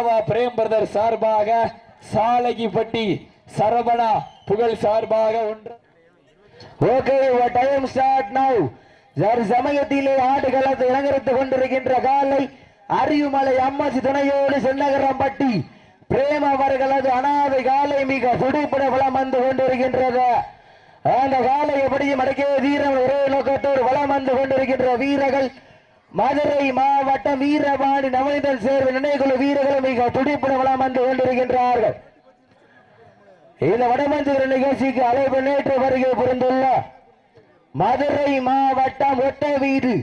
Baba frame brother சார்பாக சாலகிப்பட்டி சரவணா புகழ் சார்பாக ஒன்று. ஓகே டைம் ஸ்டார்ட் நவ் சமயத்திலே ஆடுகளத்தை இறங்கரித்துக் கொண்டிருக்கின்ற காலை அரியுமலை அம்மாசி துணையோடு சென்னகரம்பட்டி பிரேம் அவர்களது அனாதை காலை மிக துடிப்பட வளம் வந்து கொண்டிருக்கின்றது. அந்த காலை எப்படியும் அடக்கிய வீரன் ஒரே நோக்கத்தோடு வளம் வந்து கொண்டிருக்கின்ற வீரர்கள் மதுரை மாவட்டம் வீரபாணி நவனிதன் சேர்வு நினைவுக்குழு வீரர்கள் மிக துடிப்பட என்று கொண்டிருக்கின்றார்கள். இந்த வடமஞ்சுகிற நிகழ்ச்சிக்கு அழைப்பு நேற்று வருகை புரிந்துள்ள மதுரை மாவட்டம் ஒட்ட வீடு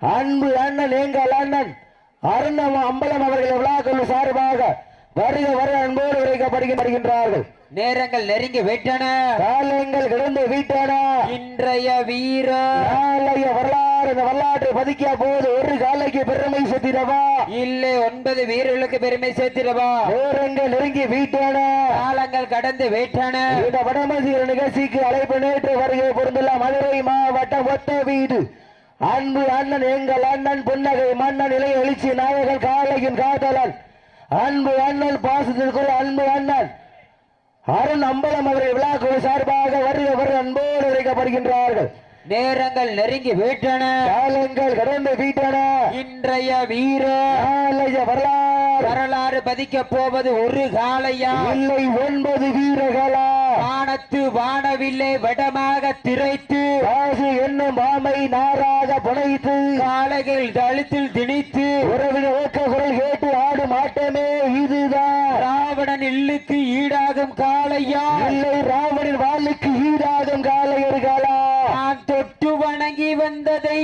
அன்பு அண்ணன் எங்கள் அண்ணன் அருணம் அம்பலம் அவர்கள் விழாக்கள் சார்பாக வருக வர அன்போடு உரைக்கப்படுகின்றார்கள் நேரங்கள் நெருங்கி விட்டன. காலங்கள் கிடந்து வீட்டான. இன்றைய வீர. நாளைய வரலாறு இந்த வரலாற்றை பதிக்க போது ஒரு காலைக்கு பெருமை சேர்த்திடவா? இல்லை ஒன்பது வீரர்களுக்கு பெருமை சேர்த்திடவா? நேரங்கள் நெருங்கி வீட்டான. காலங்கள் கடந்து விட்டன. இந்த வடமசிகர நிகழ்ச்சிக்கு அழைப்பு நேற்று வருகை புரிந்துள்ள மதுரை மாவட்டம் ஒத்த வீடு. அன்பு அண்ணன் எங்கள் அண்ணன் புன்னகை மன்னன் இளைய எழுச்சி நாயகன் காலையின் காதலன். அன்பு அண்ணன் பாசத்திற்குள் அன்பு அண்ணன். அருண் அம்பலம் அவர்கள் விழாக்குழு சார்பாக வருக வர அன்போடு உரைக்கப்படுகின்றார்கள் நேரங்கள் நெருங்கி விட்டன. காலங்கள் கடந்து வீட்டன. இன்றைய வீர நாளைய வரலாறு. வரலாறு பதிக்க போவது ஒரு காலையா? இல்லை ஒன்பது வீரர்களா வானத்து வானவில்லை வடமாக திரைத்து. காசு என்னும் மாமை நாராக புனைத்து. காளைகள் தழுத்தில் திணித்து. உறவின ஓக்க குரல் கேட்டு ஆடும் ஆட்டமே இதுதான். ராவணன் இல்லுக்கு ஈடாகும் காளையா? இல்லை ராவணின் வாளுக்கு ஈடாகும் காலையர்களா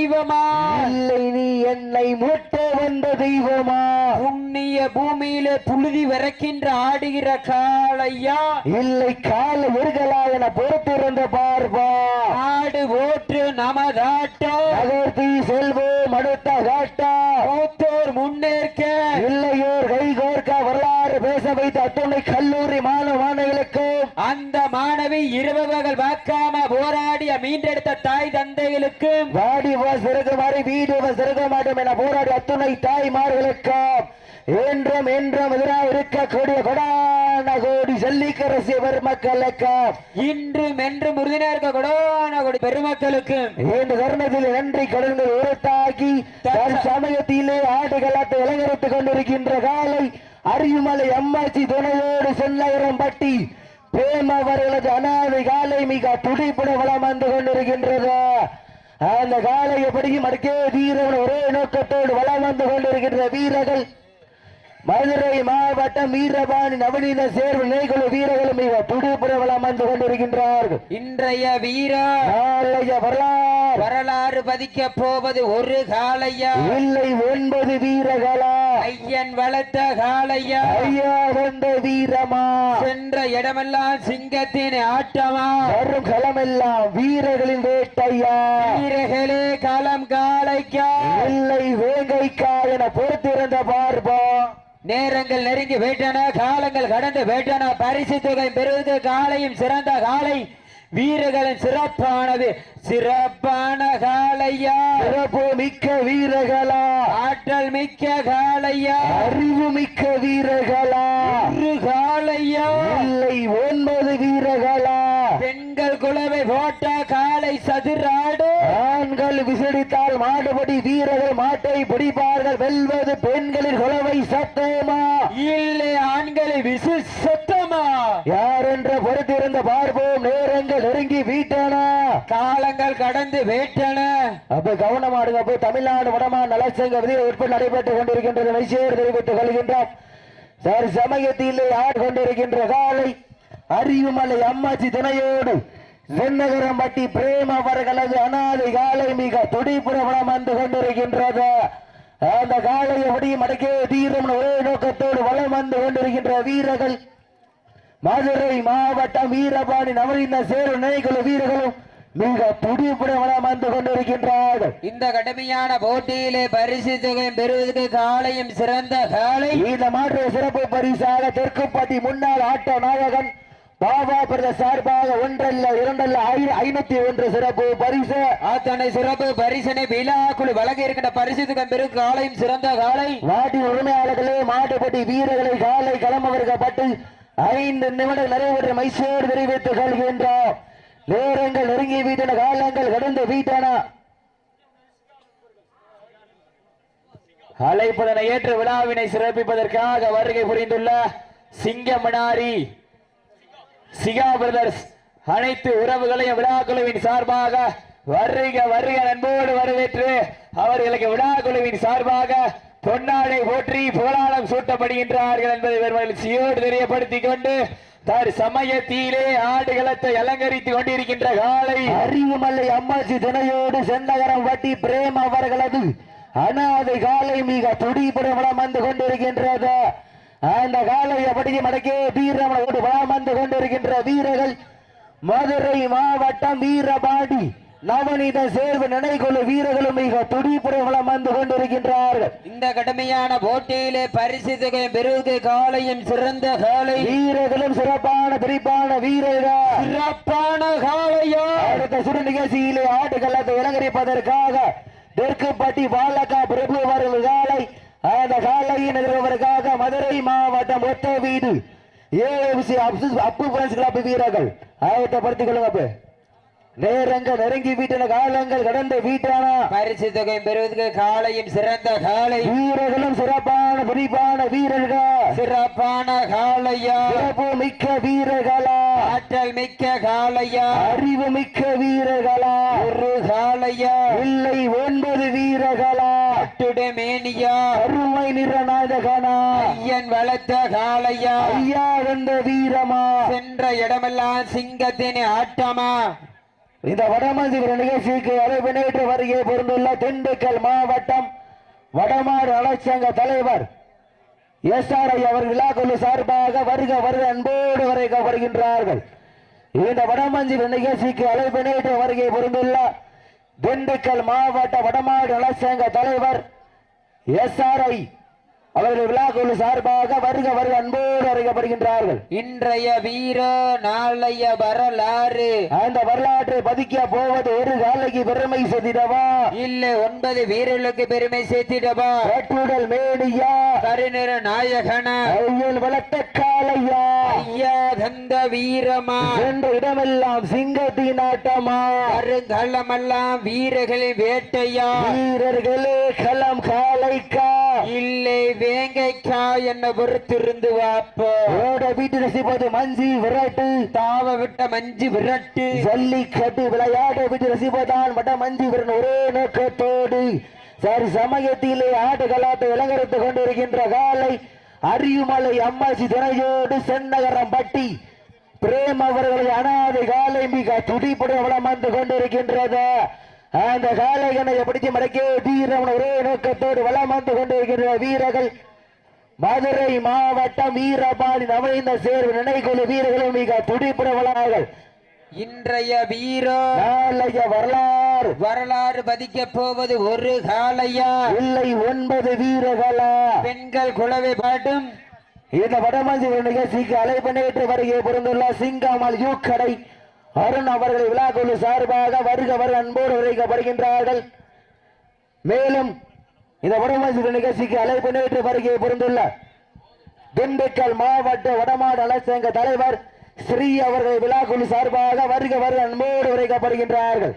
தெய்வமா? இல்லை நீ என்னை முட்ட வந்த தெய்வமா? புண்ணிய பூமியிலே புழுதி விறக்கின்ற ஆடுகிற காளையா? இல்லை கால எருகலா என பொறுத்திருந்த பார்ப்பா ஆடு ஓற்று நமதாட்டம் நகர்த்தி செல்வோம் அடுத்த காட்டா. மூத்தோர் முன்னேற்க. இல்லையோர் கை கோர்க்க வரலாறு பேச வைத்த அத்துணை கல்லூரி மாணவ மாணவிகளுக்கும் அந்த மாணவி இரவு பகல் வாக்காம போராடிய மீண்டெடுத்த தாய் தந்தைகளுக்கும் வாடி சிறகுமாறி வீடு சிறக மாட்டோம் என போராடி அத்துணை தாய்மார்களுக்கும் என்றும் என்றும் எதிராக இருக்கக்கூடிய கொடான கோடி ஜல்லிக்கரசி பெருமக்களுக்கும் இன்றும் என்றும் உறுதியா இருக்க கொடான கொடி பெருமக்களுக்கும் இந்த தருணத்தில் நன்றி கடன்கள் உரத்தாக்கி தன் சமயத்திலே ஆடுகளத்தை இளங்கரித்துக் கொண்டிருக்கின்ற காலை அரியுமலை அம்மாச்சி துணையோடு செல்லகரம் பட்டி பிரேம் அவர்களது அனாதை காலை மிக துடிப்புட வளம் வந்து கொண்டிருக்கின்றது. அந்த காலை எப்படியும் அடக்கே வீரர்கள் ஒரே நோக்கத்தோடு வளம் வந்து கொண்டிருக்கின்ற வீரர்கள். மதுரை மாவட்டம் வீரபாணி நவநீத சேர்வு நிலைக்குழு வீரர்களும் மிக துடிப்புற வளம் வந்து கொண்டிருக்கின்றார்கள். இன்றைய வீர நாளைய வரலாறு. வரலாறு பதிக்க போவது ஒரு காளையா இல்லை ஒன்பது வீரர்களா? ஐயன் வளர்த்த காளையா? ஐயா வந்த வீரமா? சென்ற இடமெல்லாம் சிங்கத்தின் ஆட்டமா? வரும் களமெல்லாம் வீரர்களின் வேட்டையா? வீரர்களே களம் காளைக்கா? இல்லை வேங்கைக்கா என பொறுத்திருந்த பார்ப்போம் நேரங்கள் நெருங்கி விட்டன காலங்கள் கடந்து விட்டன. பரிசு தொகை பெறுவது காலையும் சிறந்த காலை வீரர்களின் சிறப்பானது. சிறப்பான காளையா. சிறப்பு மிக்க வீரர்களா. ஆற்றல் மிக்க காளையா. அறிவு மிக்க வீரர்களா. ஒரு காளையா. இல்லை ஒன்பது வீரர்களா. பெண்கள் குலவை போட்ட காளை சதுராடு. ஆண்கள் விசடித்தால் மாடுபடி வீரர்கள் மாட்டை பிடிப்பார்கள். வெல்வது பெண்களின் குலவை சத்தமா. இல்லை ஆண்களை விசு சத்தமா யார் என்ற பொறுத்திருந்த பார்ப்போம். நேரங்கள் நெருங்கி வீட்டான. காலங்கள் கடந்து வேட்டன. அப்ப கவனமாடுங்க. போய் தமிழ்நாடு வடமா நலச்சங்க விதியை உட்பட்டு நடைபெற்றுக் கொண்டிருக்கின்றது. நிச்சயம் தெரிவித்துக் கொள்கின்றோம் சார் சமயத்தில் ஆடு கொண்டிருக்கின்ற காலை அறிவுமலை அம்மாச்சி துணையோடு வெண்ணகரம்பட்டி பிரேம் அவர்களது அனாதை காலை மிக துடிப்புற வளம் வந்து கொண்டிருக்கின்றது. அந்த காலை எப்படியும் அடக்கே தீரும். ஒரே நோக்கத்தோடு வளம் வந்து கொண்டிருக்கின்ற வீரர்கள் மதுரை மாவட்டம் வீரபாணி நவரீன சேரு நினைக்குழு வீரர்களும் மிக துடிப்புற வளம் வந்து கொண்டிருக்கின்றார்கள். இந்த கடுமையான போட்டியிலே பரிசு தொகை பெறுவதற்கு காலையும் சிறந்த காலை. இந்த மாற்று சிறப்பு பரிசாக தெற்குப்பட்டி முன்னாள் ஆட்டோ நாயகன் பாபா பிரத சார்பாக ஒன்றல்ல இரண்டல்ல ஐநூத்தி ஒன்று சிறப்பு பரிசு. அத்தனை சிறப்பு பரிசனை விழா குழு வழங்க இருக்கின்ற பரிசுத்துக்கு பெரும் காலையும் சிறந்த காலை. மாட்டின் உரிமையாளர்களே மாட்டுப்பட்டி வீரர்களை காலை களமவர்க்கப்பட்டு ஐந்து நிமிடம் நிறைவேற்ற மைசூர் தெரிவித்துக் கொள்கின்றோம். நேரங்கள் நெருங்கி வீட்டன காலங்கள் கடந்து வீட்டன. அழைப்பதனை ஏற்று விழாவினை சிறப்பிப்பதற்காக வருகை புரிந்துள்ள சிங்கமணாரி சிகா பிரதர்ஸ் அனைத்து உறவுகளையும் விழாக்குழுவின் சார்பாக வருக வருக நண்போடு வரவேற்று அவர்களுக்கு விழாக்குழுவின் சார்பாக பொன்னாடை போற்றி புகழாரம் சூட்டப்படுகின்றார்கள் என்பதை மகிழ்ச்சியோடு தெரியப்படுத்திக் கொண்டு தர் சமயத்திலே ஆடுகளத்தை அலங்கரித்துக் கொண்டிருக்கின்ற காலை அறிவுமல்லை அம்மாச்சி துணையோடு செந்தகரம் வட்டி பிரேம் அவர்களது. அனாதை காலை மிக துடிப்புடன் வளம் வந்து கொண்டிருக்கின்றது. அந்த காலை அப்படியே மடக்கே வீரமனோடு வளம் வந்து கொண்டிருக்கின்ற வீரர்கள் மதுரை மாவட்டம் வீரபாடி நவநீத சேர்வு நினைக்கொள்ளு வீரர்களும் மிக துடிப்புடன் வந்து கொண்டிருக்கின்றார்கள். இந்த கடுமையான போட்டியிலே பரிசுத்துக்கு பெருகு காலையும் சிறந்த காலை. வீரர்களும் சிறப்பான பிரிப்பான வீரர்கள். சிறப்பான காலையா? அடுத்த சுடு நிகழ்ச்சியிலே ஆட்டுகளத்தை இலங்கரிப்பதற்காக தெற்குப்பட்டி பாலகா பிரபு அவர்கள் காலை அந்த காலையின் எதிர்ப்பதற்காக மதுரை மாவட்டம் ஒத்த வீடு. ஏஎம்சி அப்பு பிரெண்ட்ஸ் கிளப் வீரர்கள். ஆயத்தப்படுத்திக் கொள்ளுங்க அப்ப நேரங்க வீட்டின காலங்கள் கடந்த வீட்டான பரிசு தொகை பெறுவதற்கு காலையும் சிறந்த காலை. வீரர்களும் சிறப்பான பிடிப்பான வீரர்கள். சிறப்பான காலையா? சிறப்பு மிக்க வீரர்களா? ஆற்றல் மிக்க காலையா? அறிவு மிக்க வீரர்களா? ஒரு காலையா? இல்லை ஒன்பது வீரர்களா? அட்டுட மேனியா அருமை நிறநாயகனா ஐயன் வளர்த்த காலையா? ஐயா வந்த வீரமா? சென்ற இடமெல்லாம் சிங்கத்தின் ஆட்டமா? இந்த வடமஞ்சிபுர நிகழ்ச்சிக்கு அழைப்பினேற்று வருகை பொருந்துள்ள திண்டுக்கல் மாவட்டம் வடமாடு அலைச்சங்க தலைவர் எஸ் ஆர் ஐ அவர் விழாக்குழு சார்பாக வருக வருக அன்போடு வரைக்கப்படுகின்றார்கள் இந்த வடமஞ்சிபுர நிகழ்ச்சிக்கு அழைப்பினேற்று வருகை பொருந்துள்ள திண்டுக்கல் மாவட்ட வடமாடு அலைச்சங்க தலைவர் எஸ் ஆர் ஐ அவர்கள் விழாக்குழு சார்பாக வருக வருக அன்போடு வரைக்கப்படுகின்றார்கள் இன்றைய வீர நாளைய வரலாறு. அந்த வரலாற்றை பதிக்க போவது ஒரு காலைக்கு பெருமை செதிடவா இல்ல ஒன்பது வீரர்களுக்கு பெருமை சேர்த்திடவா? கட்டுடல் மேடியா கருநிற நாயகனா? ஐயன் வளர்த்த காளையா? ஐயா தந்த வீரமா? என்ற இடமெல்லாம் சிங்கத்தின் ஆட்டமா? கருங்கலமெல்லாம் வீரர்களின் வேட்டையா? வீரர்களே களம் காளைக்கா? இல்லை வேங்கைக்கா என்ன பொறுத்திருந்து வாப்போ. ஓட வீட்டு ரசிப்பது மஞ்சி விரட்டு. தாவ விட்ட மஞ்சு விரட்டு. ஜல்லிக்கட்டு விளையாட வீட்டு ரசிப்பதான் வட மஞ்சி விரன் ஒரே நோக்கத்தோடு. சரி சமயத்திலே ஆட்டுகளாட்டை இளங்கரித்துக் கொண்டிருக்கின்ற காலை அரியுமலை அம்மாசி துணையோடு சென்னகரம் பட்டி. பிரேம் அவர்களை அனாதை காலை மிக துடிப்புடன் வளம் வந்து கொண்டிருக்கின்றது. அந்த காளைகனை பிடிச்சு மடக்கே வீரமன் ஒரே நோக்கத்தோடு வளம் வந்து கொண்டிருக்கின்ற வீரர்கள். மதுரை மாவட்டம் வீரபாணி நவீன சேர்வு நினைக்குழு வீரர்களும் மிக துடிப்புடன் வளார்கள் இன்றைய வீர நாளைய வரலாறு. வரலாறு பதிக்க போவது ஒரு காலையா இல்லை ஒன்பது வீரர்களா? பெண்கள் குழவை பாட்டும். இந்த வடமஞ்சி நிகழ்ச்சிக்கு அழைப்பினேற்று வருகை பொருந்துள்ள சிங்காமல் யூ கடை அருண் அவர்கள் விழாக்குழு சார்பாக வருக வருக அன்போடு உரைக்கப்படுகின்றார்கள் மேலும் இந்த வடமஞ்சி நிகழ்ச்சிக்கு அழைப்பினேற்று வருகை பொருந்துள்ள திண்டுக்கல் மாவட்ட வடமாடு அலசங்க தலைவர் ஸ்ரீ அவர்கள் விழாக்குழு சார்பாக வருக வருக அன்போடு உரைக்கப்படுகின்றார்கள்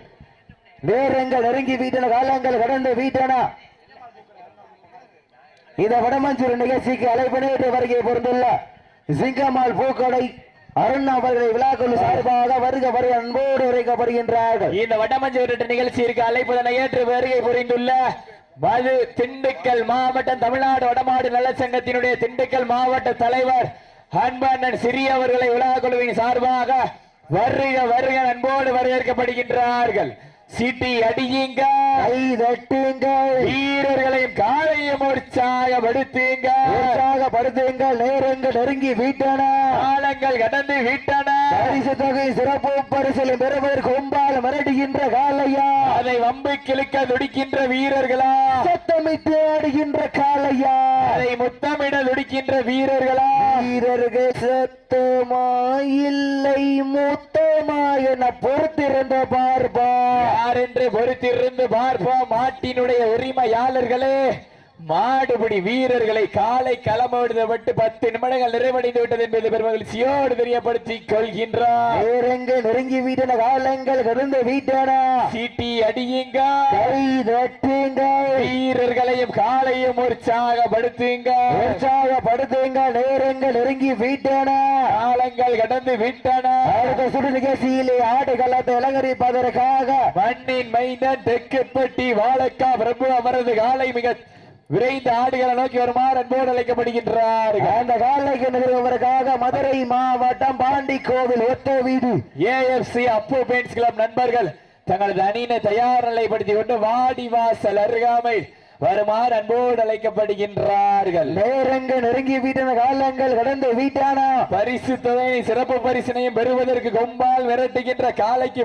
நேரங்கள் நெருங்கி வீட்டன காலங்கள் கடந்து வீட்டன. இந்த வடமஞ்சூர் நிகழ்ச்சிக்கு அழைப்பினேற்று வருகை பொருந்துள்ள சிங்கம்மாள் பூக்கடை அருண் அவர்களை விழாக்குழு சார்பாக வருக வருக அன்போடு உரைக்கப்படுகின்றார்கள். இந்த வடமஞ்சு நிகழ்ச்சியிற்கு அழைப்பதனை ஏற்று வருகை புரிந்துள்ள மது திண்டுக்கல் மாவட்டம் தமிழ்நாடு வடமாடு நலச்சங்கத்தினுடைய திண்டுக்கல் மாவட்ட தலைவர் அன்பண்ணன் சிறியவர்களை விழாக்குழுவின் சார்பாக வருக வருக அன்போடு வரவேற்கப்படுகின்றார்கள். சிட்டி அடியுங்க. கை தட்டுங்கள் வீரர்களையும் காலையும் உற்சாகப்படுத்துங்க. உற்சாகப்படுத்துங்கள் நேரங்கள் நெருங்கி வீட்டன. காலங்கள் கடந்து விட்டன. பரிசு தொகை சிறப்பு பரிசில் பெறுவதற்கு கொம்பால் மிரட்டுகின்ற காலையா அதை வம்பு கிழக்க துடிக்கின்ற வீரர்களா. சத்தமிட்டு ஆடுகின்ற காலையா அதை முத்தமிட துடிக்கின்ற வீரர்களா. வீரர்கள் சத்தமா இல்லை முத்தமா என பொறுத்திருந்த பார்ப்பா. யார் என்று பொறுத்திருந்து பார்ப்போம் மாட்டினுடைய உரிமையாளர்களே. மாடுபிடி வீரர்களை காலை களமிடுதப்பட்டு பத்து நிமிடங்கள் நிறைவடைந்து விட்டது என்பது பெருமகிழ்ச்சியோடு தெரியப்படுத்திக் கொள்கின்றார். நேரங்க நெருங்கி வீட்டன காலங்கள் கடந்து வீட்டன? சீட்டி அடியுங்க? கை தட்டுங்க. வீரர்களையும் காலையும் உற்சாகப்படுத்துங்க. உற்சாகப்படுத்துங்க நேரங்கள் நெருங்கி வீட்டன? காலங்கள் கடந்து விட்டன. அடுத்த சுடு நிகழ்ச்சியிலே ஆடுகளத்தை அலங்கரிப்பதற்காக மண்ணின் மைந்தன் தெற்குப்பட்டி வாழக்கா பிரபு அவரது காலை மிக விரைந்த ஆடுகளை நோக்கி வருமாறு அன்போடு அழைக்கப்படுகின்றார்கள். அந்த காலைக்கு நிகழ்வதற்காக மதுரை மாவட்டம் பாண்டி கோவில் ஒத்த வீடு ஏஎஃப்சி அப்பு பெயிண்ட்ஸ் கிளப் நண்பர்கள் தங்களது அணியினை தயார் நிலைப்படுத்திக் கொண்டு வாடி வாசல் அருகாமை வருமாறு அன்போடு அழைக்கப்படுகின்றார்கள். நேரங்க நெருங்கி வீட்டின காலங்கள் கடந்து வீட்டானா பரிசு தொகையை சிறப்பு பரிசினையும் பெறுவதற்கு கொம்பால் விரட்டுகின்ற காலைக்கு.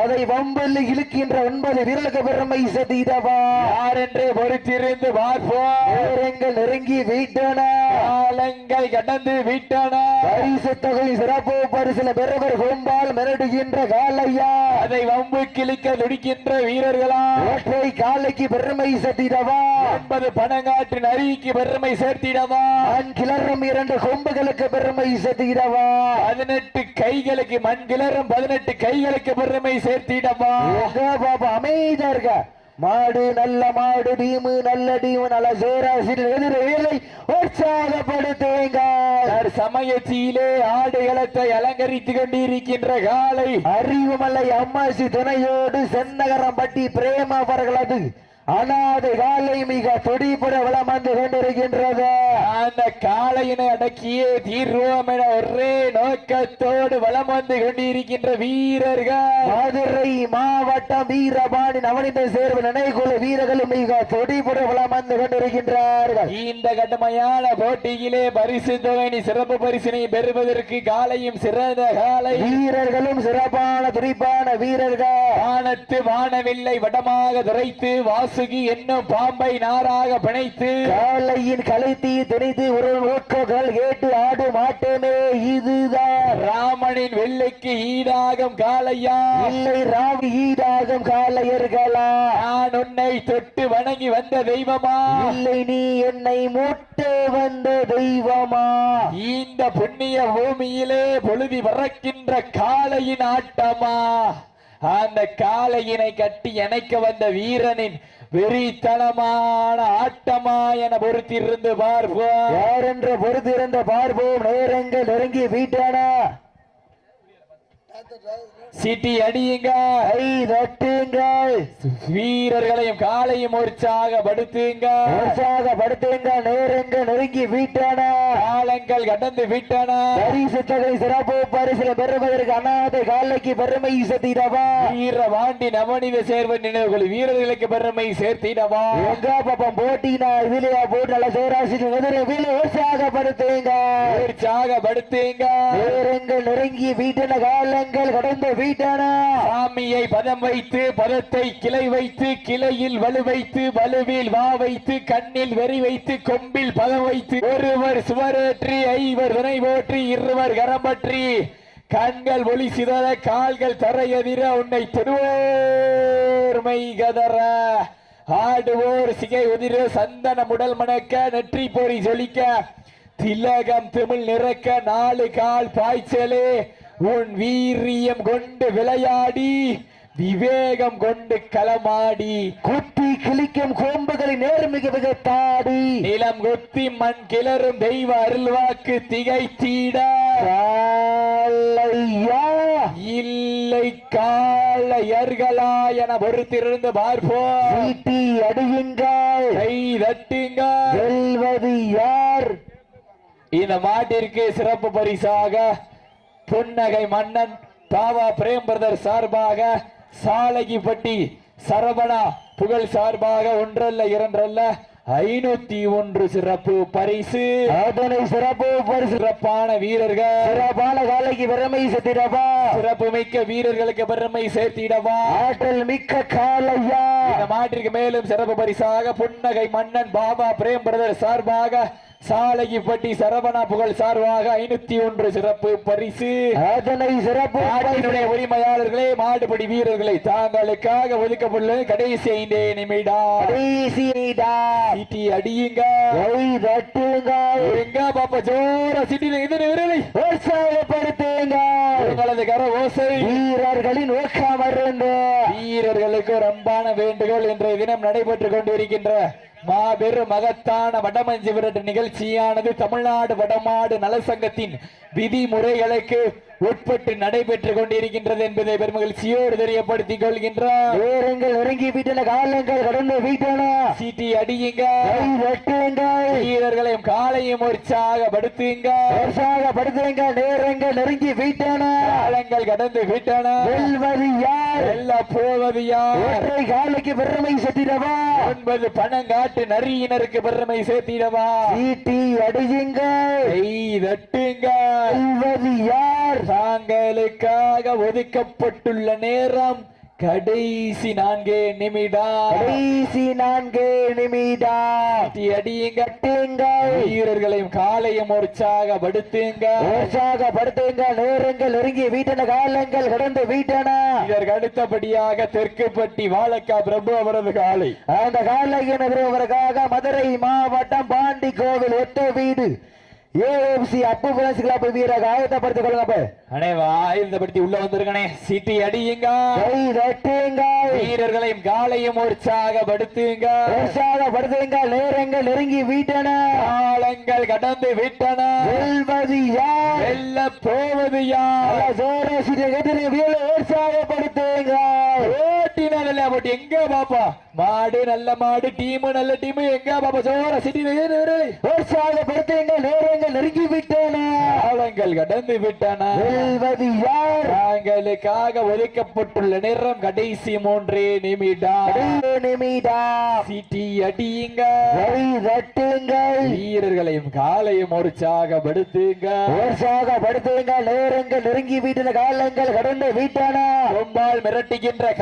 அதை வம்பல் இழுக்கின்ற ஒன்பது விரலுக்கு பெருமை சதீதவா யார் என்று பொறுத்திருந்து பார்ப்போம். நேரங்கள் நெருங்கி வீட்டானா காலங்கள் கடந்து விட்டன. பரிசு தொகை சிறப்பு பரிசுல பெறுவர் கொம்பால் மிரடுகின்ற காலையா அதை வம்பு கிழிக்க துடிக்கின்ற வீரர்களா. ஒற்றை காலைக்கு பெருமை சதீதவா என்பது பணங்காற்றின் அருவிக்கு பெருமை சேர்த்திடவா? மண் கிளறும் இரண்டு கொம்புகளுக்கு பெருமை சதீதவா பதினெட்டு கைகளுக்கு மண் கிளறும் பதினெட்டு கைகளுக்கு பெருமை சேர்த்திடவா? பாப்பா அமைதியா இருக்க மாடு நல்ல மாடு டீமு நல்ல டீமு நல்ல சோராசி எதிர வேலை உற்சாகப்படுத்துவீங்க சமயத்திலே ஆடு களத்தை அலங்கரித்துக் கொண்டிருக்கின்ற காலை. அறிவுமலை அம்மாசி துணையோடு சென்னகரம்பட்டி பிரேம அவர்களது அனாதை காலை மிக துடிப்புட வளம் வந்து கொண்டிருக்கின்றது. அந்த காளையினை அடக்கியே தீர்வோம் என ஒரே நோக்கத்தோடு வலம் வந்து கொண்டிருக்கின்ற வீரர்கள். மதுரை மாவட்டம் வீரபாணி நவனித சேர்வு நினைக்குழு வீரர்களும் மிக துடிப்புட வளம் வந்து கொண்டிருக்கின்றார்கள். இந்த கடுமையான போட்டியிலே பரிசு தொகை சிறப்பு பரிசினை பெறுவதற்கு காலையும் சிறந்த காலை வீரர்களும் சிறப்பான துடிப்பான வீரர்கள். வானத்து வானவில்லை வடமாக துரைத்து வாசுகி என்னும் பாம்பை நாராக பிணைத்து காலையின் கலைத்தி துணித்து ஒரு ஊக்கங்கள் கேட்டு ஆடு மாட்டேமே இதுதான். ராமனின் வெள்ளைக்கு ஈடாகும் காளையா? இல்லை ராவி ஈடாகும் காலையர்களா நான் உன்னை தொட்டு வணங்கி வந்த தெய்வமா? இல்லை நீ என்னை மூட்டு வந்த தெய்வமா? இந்த புண்ணிய பூமியிலே பொழுதி பறக்கின்ற காளையின் ஆட்டமா? அந்த காளையினை கட்டி இணைக்க வந்த வீரனின் வெறித்தனமான ஆட்டமா என பொறுத்திருந்து பார்ப்போம். யார் என்று பார்ப்போம். நேரங்கள் நெருங்கி வீட்டானா. சிட்டி அடியுங்க வீரர்களையும் காலையும் உற்சாகப்படுத்துங்க. உற்சாகப்படுத்துங்க நேரங்கள் நெருங்கி வீட்டானா. காலங்கள் கடந்து விட்டன. பரிசு தொகை சிறப்பு பரிசுல பெறுவதற்கு அநாதை காலைக்கு பெருமை சத்திடவா வீர வாண்டி நவனித சேர்வன் நினைவுகள் வீரர்களுக்கு பெருமை சேர்த்திடவா. எங்க பாப்பம் போட்டினா இதுலயா போட்டு நல்ல சோராசி எதிர வீல உற்சாகப்படுத்துங்க. உற்சாகப்படுத்துங்க. நேரங்கள் நெருங்கி வீட்டின காலங்கள் கடந்து வீட்டன. சாமியை பதம் வைத்து பதத்தை கிளை வைத்து கிளையில் வலு வைத்து வலுவில் வா வைத்து கண்ணில் வெறி வைத்து கொம்பில் பதம் வைத்து ஒருவர் சுவரேற்றி ஐவர் துணை போற்றி இருவர் கரம் பற்றி கண்கள் ஒளி சிதற கால்கள் தரையதிர உன்னை தொடுவோர்மை கதற ஆடுவோர் சிகை உதிர சந்தன உடல் மணக்க நெற்றி பொறி ஜொலிக்க திலகம் திமிழ் நிறக்க நாலு கால் பாய்ச்சலே உன் வீரியம் கொண்டு விளையாடி விவேகம் கொண்டு களமாடி குத்தி கிழிக்கும் கோம்புகளை நேர்மிக விகத்தாடி நிலம் கொத்தி மண் கிளறும் தெய்வ அருள்வாக்கு திகைத்தீட. இல்லை காளையர்களா என பொறுத்திருந்து பார்ப்போம் சீட்டி அடியுங்கள். கை தட்டுங்க வெல்வது யார்? இந்த மாட்டிற்கு சிறப்பு பரிசாக புன்னகை மன்னன் பாவா பிரேம் பிரதர் சார்பாக சாலகிப்பட்டி சரவணா புகழ் சார்பாக ஒன்றல்ல இரண்டல்ல ஐநூத்தி ஒன்று சிறப்பு பரிசு. அதனை சிறப்பு பரிசு. சிறப்பான வீரர்கள். சிறப்பான காலைக்கு பெருமை சேர்த்திடவா. சிறப்பு மிக்க வீரர்களுக்கு பெருமை சேர்த்திடவா. ஆற்றல் மிக்க காலையா. இந்த மாட்டிற்கு மேலும் சிறப்பு பரிசாக புன்னகை மன்னன் பாபா பிரேம் பிரதர் சார்பாக சாலையிப்பட்டி சரவணா புகழ் சார்பாக ஐநூத்தி ஒன்று சிறப்பு பரிசு. அதனை சிறப்பு உரிமையாளர்களே மாடுபடி வீரர்களை தாங்களுக்காக ஒதுக்கப்பட்டுள்ள கடைசி ஐந்தே நிமிடம் கடைசிடா. சீட்டி அடியுங்க. எங்க பாப்பா ஜோர சிட்டில இது விரலை. உற்சாகப்படுத்துங்க. உங்களது கர ஓசை. வீரர்களின் ஊக்கமருந்து வீரர்களுக்கு ஒரு அன்பான வேண்டுகோள் இன்றைய தினம் நடைபெற்றுக் கொண்டிருக்கின்ற மாபெரும் மகத்தான வடமஞ்சி விரட்டு நிகழ்ச்சியானது தமிழ்நாடு வடமாடு நலசங்கத்தின் விதிமுறைகளுக்கு உட்பட்டு நடைபெற்றுக் கொண்டிருக்கின்றது என்பதை பெருமகிழ்ச்சியோடு தெரியப்படுத்திக் கொள்கின்றார். நேரங்கள் நெருங்கி விட்டன காலங்கள் கடந்து விட்டன. சீட்டி அடியுங்க. வீரர்களையும் காலையும் உற்சாகப்படுத்துங்க உற்சாகப்படுத்துங்க நேரங்கள் நெருங்கி விட்டன. காலங்கள் கடந்து விட்டன. போவது யார் காலைக்கு பெருமை செத்திடவா? ஒன்பது பணங்காட்டு நரியினருக்கு பெருமை சேர்த்திடவா? சீட்டி அடியுங்கள். கை தட்டுங்க யார்? தாங்களுக்காக ஒதுக்கப்பட்டுள்ள நேரம் கடைசி நான்கே நிமிடம் கடைசி நான்கு நிமிடம் அடியுங்க. கட்டுங்கள் வீரர்களையும் காலையும் உற்சாகப்படுத்துங்க. உற்சாகப்படுத்துங்க. நேரங்கள் நெருங்கி வீட்டன காலங்கள் கடந்து வீட்டன. இதற்கு அடுத்தபடியாக தெற்குப்பட்டி வாழக்கா பிரபு அவரது காலை. அந்த காலையின் வருவதற்காக மதுரை மாவட்டம் பாண்டி கோவில் ஒத்த வீடு. ஏஎம்சி அப்பு பிளஸ் கிளப் வீரர் ஆயத்தப்படுத்திக் கொள்ளுங்க அனைவா ஆயுதப்படுத்தி உள்ள வந்திருக்கனே சீட்டி அடியுங்க கை தட்டுங்கள் வீரர்களையும் காலையும் உற்சாகப்படுத்துங்க உற்சாகப்படுத்துங்க நேரங்கள் நெருங்கி வீட்டன. காலங்கள் கடந்து விட்டன. வெல்வது யார்? வெல்ல போவது யார்? நல்ல ஜோர சீட்டை போட்டு எங்க பாப்பா? மாடு நல்ல மாடு டீம் நல்ல டீம். எங்க பாப்பா? சோர சிட்டி உற்சாகப்படுத்துங்க நேரங்கள் நெருங்கி விட்டன. காலங்கள் கடந்து விட்டன. வெல்வது யார்? ஒதுக்கப்பட்டுள்ள நேரம் கடைசி மூன்றே நிமிடம் கடைசி நிமிடம் சிட்டி அடியுங்க. வீரர்களையும் காலையும் உற்சாகப்படுத்துங்க உற்சாகப்படுத்துங்க நேரங்கள் நெருங்கி வீட்டின. காலங்கள் கடந்து விட்டன. கொம்பால் மிரட்டுகின்ற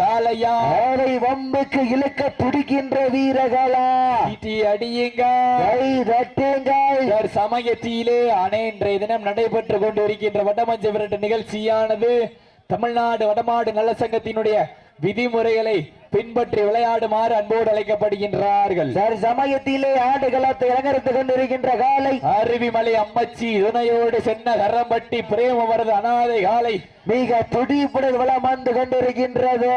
அதை வம்புக்கு இழுக்க துடிக்கின்ற வீரர்களா? சிட்டி அடியுங்க? கை தட்டுங்கள். இதர் சமயத்திலே அனைன்றைய தினம் நடைபெற்றுக் கொண்டிருக்கின்ற வடமஞ்ச விரட்டு நிகழ்ச்சியானது தமிழ்நாடு வடமாடு நல சங்கத்தினுடைய விதிமுறைகளை பின்பற்றி விளையாடுமாறு அன்போடு அழைக்கப்படுகின்றார்கள். சரி சமயத்திலே ஆடுகளத்தை அலங்கரித்துக் கொண்டிருக்கின்ற காலை. அருவிமலை அம்மச்சி துணையோடு சென்ன கரம்பட்டி பிரேமவரது அனாதை காலை. மிக துடிப்புடன் வளம் வந்து கொண்டிருக்கின்றது.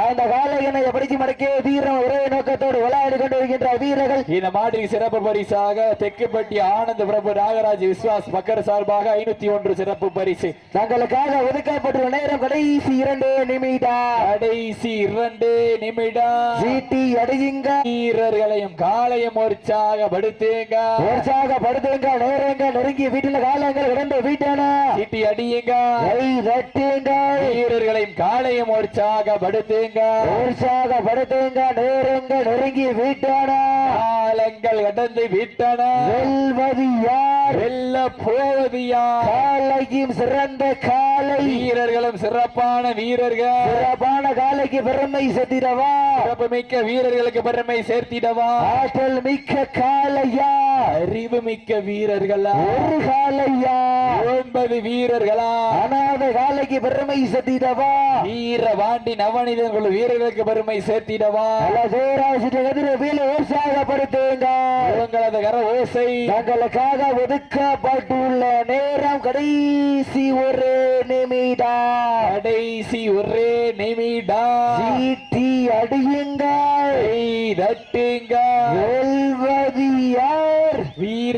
அந்த காலையினை படிச்சு மடக்கே வீரம் ஒரே நோக்கத்தோடு விளையாடி கொண்டிருக்கின்ற வீரர்கள் இந்த மாட்டிற்கு சிறப்பு பரிசாக தெக்குப்பட்டி ஆனந்த பிரபு நாகராஜ் விஸ்வாஸ் மக்கர் சார்பாக ஐநூத்தி ஒன்று சிறப்பு பரிசு. தங்களுக்காக ஒதுக்கப்பட்டுள்ள நேரம் கடைசி இரண்டு நிமிடம். கடைசி இரண்டு நிமிடம். சீட்டி அடியுங்க. வீரர்களையும் காலையும் உற்சாகப்படுத்துங்க. உற்சாகப்படுத்துங்க நேரங்கள் நெருங்கி வீட்டில் காலங்கள் கடந்து வீட்டான. சீட்டி அடியுங்க. வீரர்களையும் காலையும் உற்சாகப்படுத்துங்க உற்சாகப்படுத்துங்க நேரங்கள் நெருங்கி வீட்டான. காலங்கள் கடந்து விட்டன. வெல்வது யார்? வெல்ல போவது யார்? காலைக்கும் சிறந்த காலை. வீரர்களும் சிறப்பான வீரர்கள். சிறப்பான காலைக்கு பெருமை செத்திடவா சிறப்பு மிக்க வீரர்களுக்கு பெருமை சேர்த்திடவா? ஆற்றல் மிக்க காலையா? அறிவு மிக்க வீரர்களா? ஒரு காலையா? ஒன்பது வீரர்களா? அனாத காலைக்கு பெருமை செத்திடவா வீர வாண்டி நவனிதன் வீரர்களுக்கு பெருமை சேர்த்திடவா? உங்களது கர ஓசை. தங்களுக்காக ஒதுக்கப்பட்டுள்ள நேரம் கடைசி ஒரு நிமிடம் கடைசி ஒரே நிமிடம் சீட்டி அடியுங்கள். கை தட்டுங்க வெல்வது யார்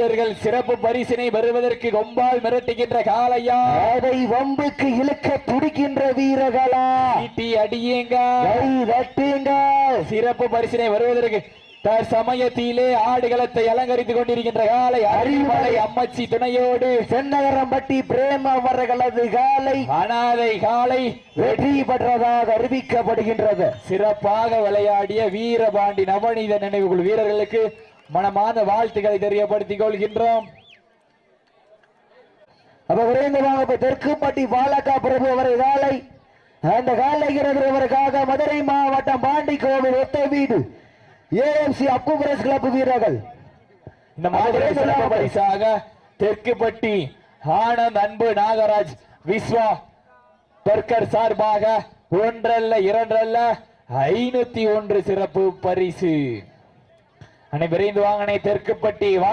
வீரர்கள் சிறப்பு பரிசினை பெறுவதற்கு கொம்பால் மிரட்டுகின்ற காளையா? அதை வம்புக்கு இழுக்க துடிக்கின்ற வீரர்களா? ஈட்டி அடியுங்க. சிறப்பு பரிசினை வருவதற்கு தற்சமயத்திலே ஆடுகளத்தை அலங்கரித்துக் கொண்டிருக்கின்ற காலை அறிமலை அம்மச்சி துணையோடு. சென்னகரம்பட்டி பிரேம அவர்களது காலை அனாதை காலை வெற்றி பெற்றதாக அறிவிக்கப்படுகின்றது. சிறப்பாக விளையாடிய வீரபாண்டி நவநீத நினைவுக்குழு வீரர்களுக்கு மனமார்ந்த வாழ்த்துக்களை தெரியப்படுத்திக் கொள்கின்றோம் அப்ப விரைந்து வாங்க இப்ப தெற்குப்பட்டி பாலக்கா பிரபு அவரை காலை அந்த காலை அவருக்காக மதுரை மாவட்டம் பாண்டி கோவில் ஒத்த வீடு ஏஎம்சி அப்பு பிரஸ் கிளப் வீரர்கள். இந்த மாதிரி சிறப்பு பரிசாக தெற்குப்பட்டி ஆனந்த் அன்பு நாகராஜ் விஸ்வா பர்கர் சார்பாக ஒன்றல்ல இரண்டல்ல ஐநூத்தி ஒன்று சிறப்பு பரிசு. விரைந்து வாங்கனை தெற்குப்பட்டி வா-